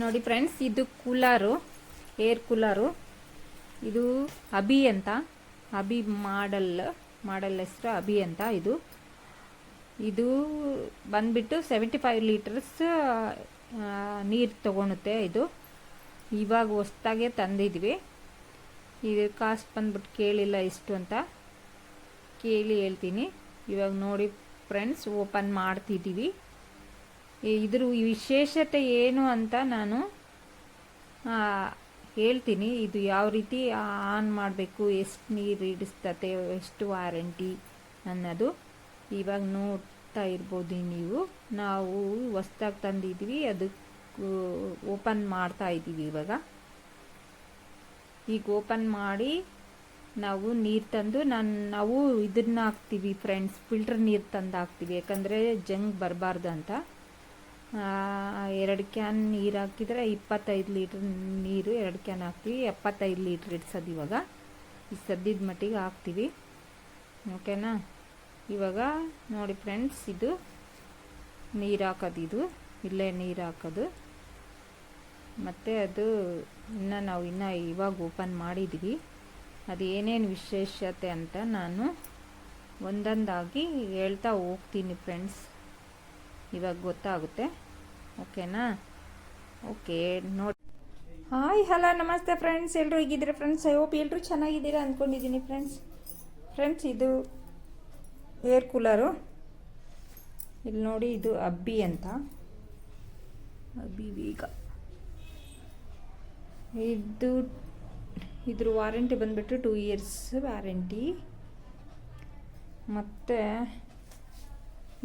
ನೋಡಿ ಫ್ರೆಂಡ್ಸ್, ಇದು cooler, air cooler. ಇದು ಅಬಿ ಅಂತ ಅಬಿ ಮಾಡಲ್ ಮಾಡಲ್ ಹೆಸರು ಅಬಿ ಅಂತ ಇದು. ಇದು ಬಂದ್ಬಿಟ್ಟು ಸೆವೆಂಟಿ ಫೈವ್ ಲೀಟರ್ಸ್ ನೀರು ತಗೊಳುತ್ತೆ ಇದು. ಇವಾಗ ಹೊಸ್ದಾಗೆ ತಂದಿದ್ವಿ. ಇದು ಕಾಸ್ಟ್ ಬಂದ್ಬಿಟ್ಟು ಕೇಳಿಲ್ಲ ಇಷ್ಟು ಅಂತ. ಕೇಳಿ ಹೇಳ್ತೀನಿ. ಇವಾಗ ನೋಡಿ ಫ್ರೆಂಡ್ಸ್, ಓಪನ್ ಮಾಡ್ತಿದ್ದೀವಿ. ಇದ್ರ ವಿಶೇಷತೆ ಏನು ಅಂತ ನಾನು ಹೇಳ್ತೀನಿ. ಇದು ಯಾವ ರೀತಿ ಆನ್ ಮಾಡಬೇಕು, ಎಷ್ಟು ನೀರು ಹಿಡಿಸ್ತತೆ, ಎಷ್ಟು ವಾರಂಟಿ ಅನ್ನೋದು ಇವಾಗ ನೋಡ್ತಾ ಇರ್ಬೋದು ನೀವು. ನಾವು ಹೊಸ್ದಾಗಿ ತಂದಿದ್ವಿ, ಅದಕ್ಕೆ ಓಪನ್ ಮಾಡ್ತಾ ಇದ್ದೀವಿ ಇವಾಗ. ಈಗ ಓಪನ್ ಮಾಡಿ ನಾವು ನೀರು ತಂದು, ನಾನು, ನಾವು ಇದನ್ನ ಹಾಕ್ತೀವಿ ಫ್ರೆಂಡ್ಸ್ ಫಿಲ್ಟರ್ ನೀರು ತಂದು ಹಾಕ್ತೀವಿ ಯಾಕಂದರೆ ಜಂಗ್ ಬರಬಾರ್ದು ಅಂತ. ಎರಡು ಕ್ಯಾನ್ ನೀರು ಹಾಕಿದರೆ ಇಪ್ಪತ್ತೈದು ಲೀಟ್ರ್ ನೀರು ಎರಡು ಕ್ಯಾನ್ ಹಾಕ್ತೀವಿ. ಎಪ್ಪತ್ತೈದು ಲೀಟ್ರ್ ಇಡ್ಸೋದು ಇವಾಗ. ಈ ಸದ್ಯದ ಮಟ್ಟಿಗೆ ಹಾಕ್ತೀವಿ. ಓಕೆನಾ? ಇವಾಗ ನೋಡಿ ಫ್ರೆಂಡ್ಸ್, ಇದು ನೀರು ಹಾಕೋದು ಇದು. ಇಲ್ಲೇ ನೀರು ಹಾಕೋದು. ಮತ್ತು ಅದು ಇನ್ನು ನಾವು ಇನ್ನು ಇವಾಗ ಓಪನ್ ಮಾಡಿದ್ವಿ. ಅದು ಏನೇನು ವಿಶೇಷತೆ ಅಂತ ನಾನು ಒಂದೊಂದಾಗಿ ಹೇಳ್ತಾ ಹೋಗ್ತೀನಿ ಫ್ರೆಂಡ್ಸ್. ಇವಾಗ ಗೊತ್ತಾಗುತ್ತೆ. ಓಕೆನಾ? ಓಕೆ, ನೋಡಿ. ಹಾಯ್ ಹಲೋ ನಮಸ್ತೆ ಫ್ರೆಂಡ್ಸ್ ಎಲ್ಲರೂ ಹೇಗಿದ್ದೀರಾ ಫ್ರೆಂಡ್ಸ್ ಐ ಹೋಪ್ ಎಲ್ಲರೂ ಚೆನ್ನಾಗಿದ್ದೀರಾ ಅಂದ್ಕೊಂಡಿದ್ದೀನಿ ಫ್ರೆಂಡ್ಸ್ ಫ್ರೆಂಡ್ಸ್ ಇದು ಏರ್ ಕೂಲರು ಇಲ್ಲಿ ನೋಡಿ, ಇದು ಅಬ್ಬಿ ಅಂತ. ಅಬ್ಬಿ ಈಗ ಇದು ಇದ್ರ ವಾರಂಟಿ ಬಂದುಬಿಟ್ಟು ಟೂ ಇಯರ್ಸ್ ವ್ಯಾರಂಟಿ ಮತ್ತು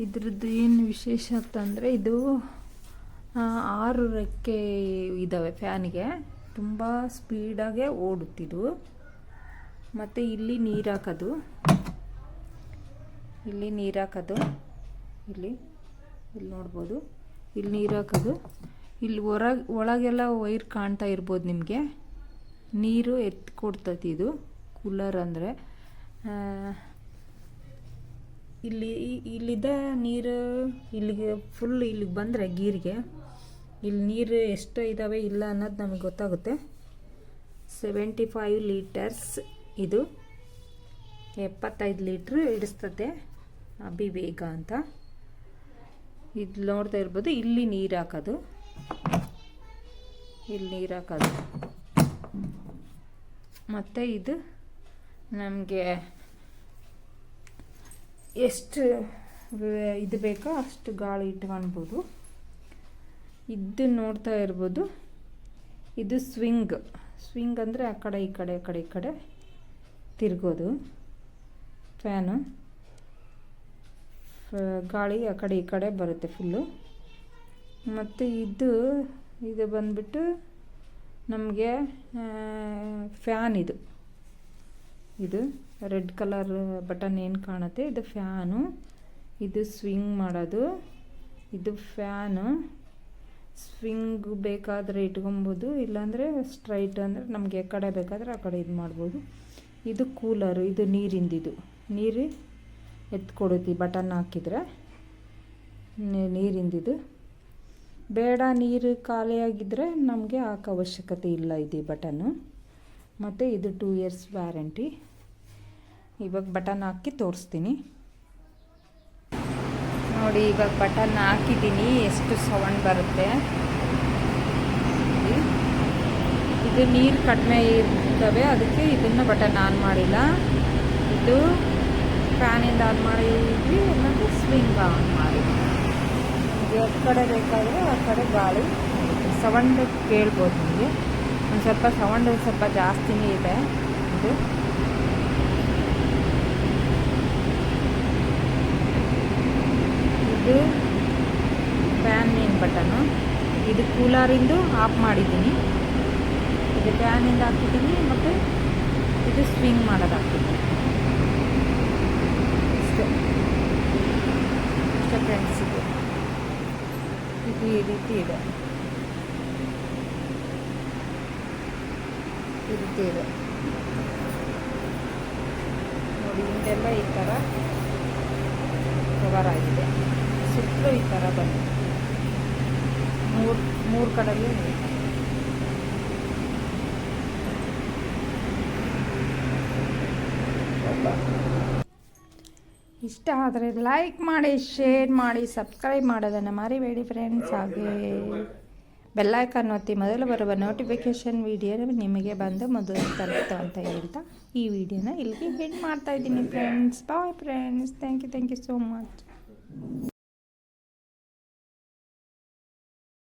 ಇದ್ರದ್ದು ಏನು ವಿಶೇಷ ಅಂತಂದರೆ ಇದು ಆರು ರೆಕ್ಕೆ ಇದ್ದಾವೆ ಫ್ಯಾನಿಗೆ. ತುಂಬ ಸ್ಪೀಡಾಗೆ ಓಡುತ್ತಿದ್ದು ಮತ್ತು ಇಲ್ಲಿ ನೀರು ಹಾಕೋದು ಇಲ್ಲಿ ನೀರು ಹಾಕೋದು ಇಲ್ಲಿ ಇಲ್ಲಿ ನೋಡ್ಬೋದು. ಇಲ್ಲಿ ನೀರು ಹಾಕೋದು ಇಲ್ಲಿ ಹೊರ ಒಳಗೆಲ್ಲ ವೈರ್ ಕಾಣ್ತಾ ಇರ್ಬೋದು ನಿಮಗೆ. ನೀರು ಎತ್ತು ಕೊಡ್ತೈತಿ ಇದು ಕೂಲರ್ ಅಂದರೆ. ಇಲ್ಲಿ ಇಲ್ಲಿದ್ದ ನೀರು ಇಲ್ಲಿಗೆ ಫುಲ್ ಇಲ್ಲಿಗೆ ಬಂದರೆ ಗೀರಿಗೆ. ಇಲ್ಲಿ ನೀರು ಎಷ್ಟು ಇದ್ದಾವೆ ಇಲ್ಲ ಅನ್ನೋದು ನಮಗೆ ಗೊತ್ತಾಗುತ್ತೆ. ಸೆವೆಂಟಿ ಫೈವ್ ಲೀಟರ್ಸ್ ಇದು. ಎಪ್ಪತ್ತೈದು ಲೀಟ್ರ್ ಹಿಡಿಸ್ತತೆ ಅಭಿ ಬೇಗ ಅಂತ. ಇದು ನೋಡ್ತಾ ಇರ್ಬೋದು, ಇಲ್ಲಿ ನೀರು ಹಾಕೋದು. ಇಲ್ಲಿ ನೀರು ಹಾಕೋದು. ಮತ್ತು ಇದು ನಮಗೆ ಎಷ್ಟು ಇದು ಬೇಕೋ ಅಷ್ಟು ಗಾಳಿ ಇಟ್ಕೊಳ್ಬೋದು. ಇದು ನೋಡ್ತಾ ಇರ್ಬೋದು. ಇದು ಸ್ವಿಂಗ್. ಸ್ವಿಂಗ್ ಅಂದರೆ ಆ ಕಡೆ, ಈ ಕಡೆ ಆ ಕಡೆ, ಈ ಕಡೆ ತಿರ್ಗೋದು. ಫ್ಯಾನು. ಗಾಳಿ ಆ ಕಡೆ, ಈ ಕಡೆ ಬರುತ್ತೆ ಫುಲ್ಲು. ಮತ್ತು ಇದು ಇದು ಬಂದ್ಬಿಟ್ಟು ನಮಗೆ ಫ್ಯಾನ್ ಇದು. ಇದು ರೆಡ್ ಕಲರ್ ಬಟನ್ ಏನು ಕಾಣುತ್ತೆ? ಇದು ಫ್ಯಾನು. ಇದು ಸ್ವಿಂಗ್ ಮಾಡೋದು. ಇದು ಫ್ಯಾನು. ಸ್ವಿಂಗ್ ಬೇಕಾದರೆ ಇಟ್ಕೊಬೋದು, ಇಲ್ಲಾಂದರೆ ಸ್ಟ್ರೈಟ್ ಅಂದರೆ ನಮಗೆ ಕಡೆ ಬೇಕಾದರೆ ಆ ಕಡೆ ಇದು ಮಾಡ್ಬೋದು. ಇದು ಕೂಲರು, ಇದು ನೀರಿಂದಿದು. ನೀರು ಎತ್ಕೊಡುತ್ತೆ ಬಟನ್ ಹಾಕಿದರೆ ನೀರಿಂದಿದು. ಬೇಡ ನೀರು ಖಾಲಿಯಾಗಿದ್ದರೆ ನಮಗೆ ಹಾಕೋ ಅವಶ್ಯಕತೆ ಇಲ್ಲ ಇದು ಬಟನ್ನು. ಮತ್ತು ಇದು ಟೂ ಇಯರ್ಸ್ ವ್ಯಾರಂಟಿ ಇವಾಗ ಬಟನ್ ಹಾಕಿ ತೋರಿಸ್ತೀನಿ. ನೋಡಿ ಇವಾಗ ಬಟನ್ ಹಾಕಿದ್ದೀನಿ, ಎಷ್ಟು ಸೌಂಡ್ ಬರುತ್ತೆ. ಇದು ನೀರು ಕಡಿಮೆ ಇರ್ತವೆ, ಅದಕ್ಕೆ ಇದನ್ನು ಬಟನ್ ಆನ್ ಮಾಡಿಲ್ಲ. ಇದು ಫ್ಯಾನಿಂದ ಆನ್ ಮಾಡಿದ್ವಿ ಮತ್ತು ಸ್ವಿಂಗ್ ಆನ್ ಮಾಡಿ. ಯಾವ ಕಡೆ ಬೇಕಾದರೆ ಆ ಕಡೆ ಗಾಳಿ ಸೌಂಡ್ ಕೇಳ್ಬೋದು ನಿಮಗೆ. ಒಂದು ಸ್ವಲ್ಪ ಸೌಂಡ್ ಸ್ವಲ್ಪ ಜಾಸ್ತಿನೇ ಇದೆ. ಇದು. ಇದು ಫ್ಯಾನ್ ಮೇನ್ ಬಟನು ಇದು ಕೂಲರಿಂದು ಆಫ್ ಮಾಡಿದ್ದೀನಿ. ಇದು ಫ್ಯಾನಿಂದ ಹಾಕಿದ್ದೀನಿ ಮತ್ತು ಇದು ಸ್ವಿಂಗ್ ಮಾಡೋದು ಇದು. ಈ ರೀತಿ ಇದೆ. ಈ ರೀತಿ ಇದೆ. ನೋಡಿ ಹಿಂದೆಲ್ಲ ಈ ಥರ ಕವರ್ ಆಗಿದೆ. ಸುತ್ತಲೂ ಈ ಥರ ಬಂದಿದೆ. ಮೂರು ಮೂರು ಕಡೆಯೂ ಇಷ್ಟ ಆದರೆ ಲೈಕ್ ಮಾಡಿ ಶೇರ್ ಮಾಡಿ ಸಬ್ಸ್ಕ್ರೈಬ್ ಮಾಡೋದನ್ನು ಮರಿಬೇಡಿ ಫ್ರೆಂಡ್ಸ್ ಹಾಗೆ ಬೆಲ್ಲೈಕನ್ ಒತ್ತಿ ಮೊದಲು ಬರುವ ನೋಟಿಫಿಕೇಷನ್ ವಿಡಿಯೋ ನಿಮಗೆ ಬಂದು ಮೊದಲು ತಲುಪ್ತು ಅಂತ ಹೇಳ್ತಾ ಈ ವಿಡಿಯೋನ ಇಲ್ಲಿಗೆ ಹೆಂಡ್ ಮಾಡ್ತಾ ಇದ್ದೀನಿ friends bye friends thank you thank you so much